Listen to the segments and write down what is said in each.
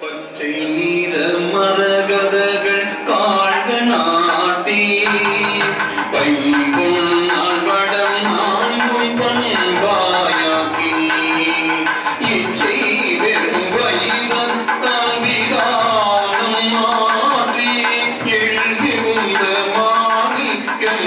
பச்சை நீர மரகதகள் காழ்க நாட்டி பைம்பும் நாள்படம் நான்கும் பண்பாயாக்கி. இச்சை வெறும் வைகம் தாம்பிதானம் மாற்றி. எழுதி உந்த மாணிக்கம்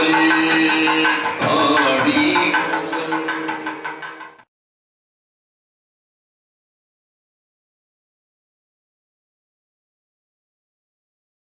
Thank you.